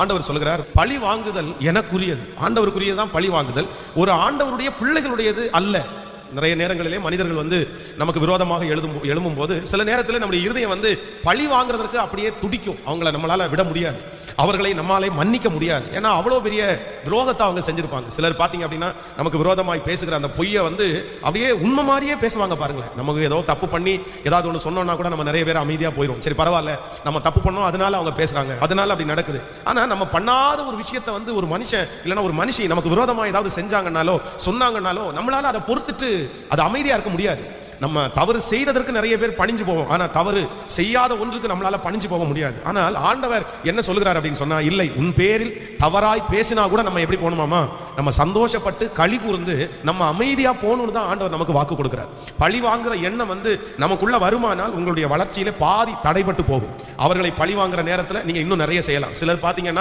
ஆண்டவர் சொல்கிறார் பழி வாங்குதல் எனக்குரியது. ஆண்டவருக்குரியது தான் பழி வாங்குதல். ஒரு ஆண்டவருடைய பிள்ளைகளுடையது அல்ல. நிறைய நேரங்களிலே மனிதர்கள் வந்து நமக்கு விரோதமாக எழுதும் எழும்பும் போது சில நேரத்தில் நம்முடைய இருதயம் வந்து பழி வாங்குறதற்கு அப்படியே துடிக்கும். அவங்கள நம்மளால விட முடியாது. அவர்களை நம்மாலே மன்னிக்க முடியாது. ஏன்னா அவ்வளோ பெரிய துரோகத்தை அவங்க செஞ்சிருப்பாங்க. சிலர் பார்த்தீங்க அப்படின்னா நமக்கு விரோதமாய் பேசுகிற அந்த பொய்யை வந்து அப்படியே உண்மை மாதிரியே பேசுவாங்க பாருங்களேன். நமக்கு ஏதோ தப்பு பண்ணி ஏதாவது ஒன்று சொன்னோம்னா கூட நம்ம நிறைய பேர் அமைதியாக போயிடும் சரி பரவாயில்ல. நம்ம தப்பு பண்ணோம் அதனால அவங்க பேசுறாங்க. அதனால அப்படி நடக்குது. ஆனால் நம்ம பண்ணாத ஒரு விஷயத்தை வந்து ஒரு மனுஷன் இல்லைன்னா ஒரு மனுஷி நமக்கு விரோதமாக ஏதாவது செஞ்சாங்கன்னாலோ சொன்னாங்கன்னாலோ நம்மளால அதை பொறுத்துட்டு அது அமைதியா இருக்க முடியாது. நம்ம தவறு செய்ததற்கு நிறைய பேர் பணிஞ்சு போவோம். ஆனா தவறு செய்யாத ஒன்றுக்கு நம்மளால பணிஞ்சு போக முடியாது. ஆனால் ஆண்டவர் என்ன சொல்கிறார் அப்படின்னு சொன்னா இல்லை உன் பேரில் தவறாய் பேசினா கூட நம்ம எப்படி போகணுமாமா? நம்ம சந்தோஷப்பட்டு களி கூர்ந்து நம்ம அமைதியா போகணும்னு தான் ஆண்டவர் நமக்கு வாக்கு கொடுக்கிறார். பழி வாங்குற எண்ணம் வந்து நமக்குள்ள வருமானால் உங்களுடைய வளர்ச்சியில பாதி தடைபட்டு போகும். அவர்களை பழி வாங்குற நேரத்துல நீங்க இன்னும் நிறைய செய்யலாம். சிலர் பாத்தீங்கன்னா